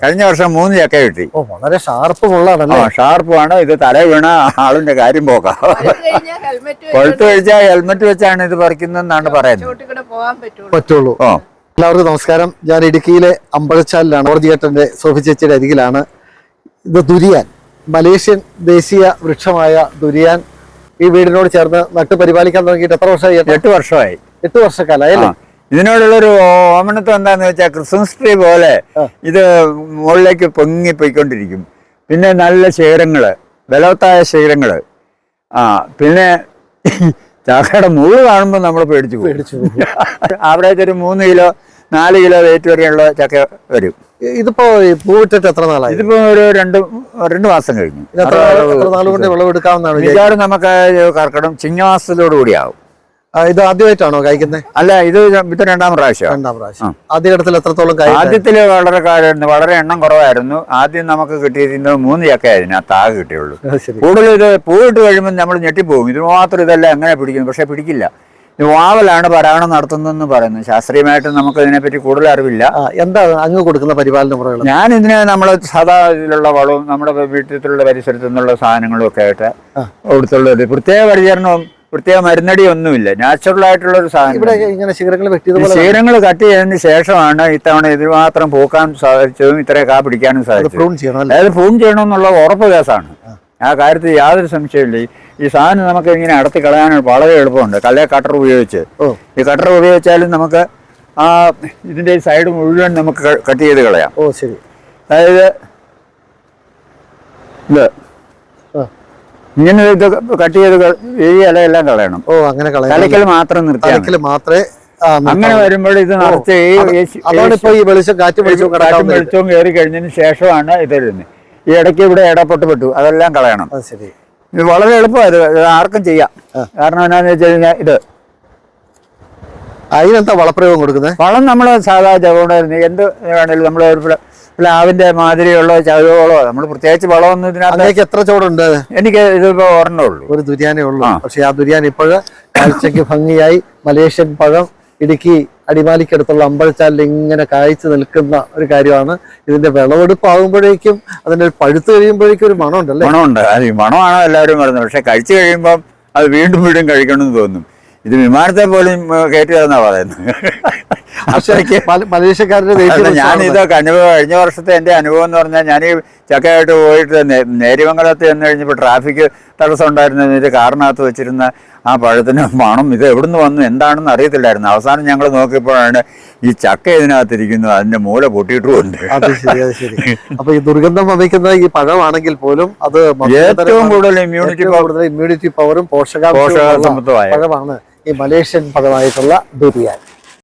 കഴിഞ്ഞ വർഷം മൂന്ന് ചക്ക കിട്ടി. ഓ വളരെ ഷാർപ്പ് ആ മുള്ളാണല്ലേ ഷാർപ്പാണ് ഇത് തല വീണ ആളിന്റെ കാര്യം പോക്കാം കൊഴുത്ത് കഴിച്ചാൽ ഹെൽമെറ്റ് വെച്ചാണ് ഇത് പറിക്കുന്നതെന്നാണ് പറയുന്നത്. ചോട്ടിൽ കൂടെ പോകാൻ പറ്റുള്ളൂ. എല്ലാവർക്കും നമസ്കാരം. ഞാൻ ഇടുക്കിയിലെ അമ്പഴച്ചാലിലാണ് ഓർജി ഏട്ടന്റെ സോഫി ചേച്ചിയുടെ അരികിലാണ്. ഇത് ദുരിയാൻ മലേഷ്യൻ ദേശീയ വൃക്ഷമായ ദുരിയാൻ. ഈ വീടിനോട് ചേർന്ന് നട്ട് പരിപാലിക്കാൻ തുടങ്ങിയിട്ട് എത്ര വർഷമായി? എട്ട് വർഷമായി. എട്ട് വർഷക്കാലായി അല്ലേ? ഇതിനോടുള്ളൊരു ഓമനത്വം എന്താന്ന് വെച്ചാൽ ക്രിസ്മസ് ട്രീ പോലെ ഇത് മുകളിലേക്ക് പൊങ്ങി പോയിക്കൊണ്ടിരിക്കും. പിന്നെ നല്ല ശിഖരങ്ങൾ ബലവത്തായ ശിഖരങ്ങൾ ആ പിന്നെ ചാക്കയുടെ മുള്ളു കാണുമ്പോൾ നമ്മൾ പേടിച്ചു പേടിച്ചു. ആവറേജ് ഒരു മൂന്ന് കിലോ നാല് കിലോ വെയിറ്റ് വരെയുള്ള ചക്ക വരും. ഇതിപ്പോ പൂവിട്ടിട്ട് എത്ര നാളായി? ഇതിപ്പോ ഒരു രണ്ട് രണ്ട് മാസം കഴിഞ്ഞു. ഇത് എത്ര നാള്- എത്ര നാൾ വിളവെടുക്കാവുന്നതാണ് നമുക്ക് കർക്കിടം ചിങ്ങമാസത്തോടു കൂടിയാവും. ഇത് ആദ്യമായിട്ടാണോ കഴിക്കുന്നത് അല്ല ഇത് ഇത് രണ്ടാം പ്രാവശ്യം രണ്ടാം പ്രാവശ്യം. ആദ്യഘട്ടത്തിൽ എത്രത്തോളം ആദ്യത്തിൽ ആദ്യത്തിൽ വളരെ കാര്യമായിരുന്നു വളരെ എണ്ണം കുറവായിരുന്നു. ആദ്യം നമുക്ക് കിട്ടിയിരുന്നത് മൂന്ന് ചക്കയായിരുന്നു ആ താഗ് കിട്ടിയുള്ളൂ. കൂടുതൽ ഇത് പൂവിട്ട് കഴിയുമ്പോൾ നമ്മൾ ഞെട്ടിപ്പോകും. ഇത് മാത്രം ഇതെല്ലാം എങ്ങനെ പിടിക്കുന്നു? പക്ഷെ പിടിക്കില്ല. വാവലാണ് പരാഗണം നടത്തുന്നതെന്ന് പറയുന്നത്. ശാസ്ത്രീയമായിട്ട് നമുക്ക് ഇതിനെപ്പറ്റി കൂടുതൽ അറിവില്ല. എന്താ അങ്ങ് കൊടുക്കുന്ന പരിപാലന മുറകൾ ഞാൻ ഇതിനെ നമ്മൾ സാധാ ഇതിലുള്ള വളവും നമ്മുടെ വീട്ടിലുള്ള പരിസരത്തു നിന്നുള്ള സാധനങ്ങളും ഒക്കെ ആയിട്ട് ആ. കൊടുത്തുള്ളത്. പ്രത്യേക പരിചരണവും പ്രത്യേക മരുന്നടി ഒന്നുമില്ല നാച്ചുറൽ ആയിട്ടുള്ള ഒരു ഇവിടെ സാധനം ശീലങ്ങൾ കട്ട് ചെയ്തതിന് ശേഷമാണ് ഇത്തവണ ഇത് മാത്രം പൂക്കാൻ സാധിച്ചതും ഇത്രയും കാ പിടിക്കാനും സാധിച്ചു സാധിച്ചത്. പ്രൂൺ അതായത് ഫോൺ ചെയ്യണമെന്നുള്ള ഉറപ്പ് കേസാണ്. ആ. കാര്യത്തിൽ യാതൊരു സംശയമില്ല ഈ- സാധനം നമുക്ക് ഇങ്ങനെ അടത്തി കളയാൻ വളരെ എളുപ്പമുണ്ട്. കല്ലേ കട്ടർ ഉപയോഗിച്ച്. ഈ കട്ടർ ഉപയോഗിച്ചാലും നമുക്ക് ആ ഇതിന്റെ സൈഡ് മുഴുവൻ നമുക്ക് കട്ട് ചെയ്ത് കളയാം. ഓ ശരി. അതായത് ഇത്. ഇങ്ങനെ ഇത് കട്ട് ചെയ്ത് എല്ലാം ഈ ഇലയെല്ലാം കളയണം. ഓ അങ്ങനെ കളയണം. മാത്രം നിർത്തി മാത്രമേ അങ്ങനെ വരുമ്പോൾ ഇത് നിറച്ച് ഈ അതാണ് ഇപ്പൊ ഈ വെളിച്ചം കാറ്റ് വെളിച്ചവും കാറ്റും വെളിച്ചവും കയറി കഴിഞ്ഞതിന് ശേഷമാണ് ഇത് വരുന്നത്. ഈ ഇടയ്ക്ക് ഇവിടെ ഇടപെട്ട് പെട്ടു. അതെല്ലാം കളയണം. ശരി. ഇത് വളരെ എളുപ്പമാണ് ഇത്. ആർക്കും ചെയ്യാം. കാരണം എന്നാന്ന് വെച്ച് കഴിഞ്ഞാൽ ഇത്. അതിനെന്താ വളപ്രയോഗം കൊടുക്കുന്നത്? വളം നമ്മൾ സാധാരണ ജൈവവളം എന്ത് വേണേലും നമ്മൾ ഒരു പ്ലാവിന്റെ മാതിരിയുള്ള ചതുവകളോ നമ്മൾ പ്രത്യേകിച്ച് വളമൊന്നും ഇതിനകത്ത് എത്ര ചോടുണ്ട് എനിക്ക് ഇതിപ്പോ ഓർമ്മ ഉള്ളൂ. ഒരു ദുര്യാനേ ഉള്ളൂ. പക്ഷെ ആ ദുര്യാൻ ഇപ്പോൾ കാഴ്ചക്ക് ഭംഗിയായി മലേഷ്യൻ പഴം ഇടുക്കി അടിമാലിക്കടുത്തുള്ള അമ്പഴച്ചാലിൽ ഇങ്ങനെ കായ്ച്ചു നിൽക്കുന്ന ഒരു കാര്യമാണ്. ഇതിന്റെ വിളവെടുപ്പ് ആകുമ്പോഴേക്കും അതിന്റെ ഒരു പഴുത്ത് കഴിയുമ്പോഴേക്കും ഒരു മണമുണ്ടല്ലേ? മണമുണ്ട്. അത് മണമാണ് എല്ലാവരും പറയുന്നത് പക്ഷെ കഴിച്ചു കഴിയുമ്പോൾ അത് വീണ്ടും വീണ്ടും കഴിക്കണമെന്ന് തോന്നും. ഇത് വിമാനത്തെ പോലും ഏ, കയറ്റി തന്നാ പറയുന്നത് മലേഷ്യക്കാരുടെ ഞാൻ. അനുഭവം കഴിഞ്ഞ വർഷത്തെ എന്റെ അനുഭവം എന്ന് പറഞ്ഞാൽ ഞാൻ ചക്കയായിട്ട് പോയിട്ട് നേരിമംഗലത്ത് നേര്യമംഗലത്ത് ചെന്ന് കഴിഞ്ഞപ്പോൾ ട്രാഫിക് തടസ്സം ഉണ്ടായിരുന്നതിന്റെ കാറിനകത്ത് വെച്ചിരുന്ന ആ പഴത്തിന് മണം ഇത് എവിടുന്ന് വന്നു? എന്താണെന്ന് അറിയത്തില്ലായിരുന്നു. അവസാനം ഞങ്ങൾ നോക്കിയപ്പോഴാണ് ഈ ചക്ക ഇതിനകത്തിരിക്കുന്നത് അതിന്റെ മൂല പൊട്ടിയിട്ടുമുണ്ട്. അത് ശരി അത് ശരി. അപ്പൊ ഈ ദുർഗന്ധം വമിക്കുന്ന ഈ പഴമാണെങ്കിൽ പോലും അത് ഏറ്റവും കൂടുതൽ ഇമ്മ്യൂണിറ്റി പവർ കൂടുതൽ ഇമ്മ്യൂണിറ്റി പവറും പോഷക പോഷക സമത്വമായ പഴമാണ് ഈ മലേഷ്യൻ പഴമായിട്ടുള്ള ദുരിയാൻ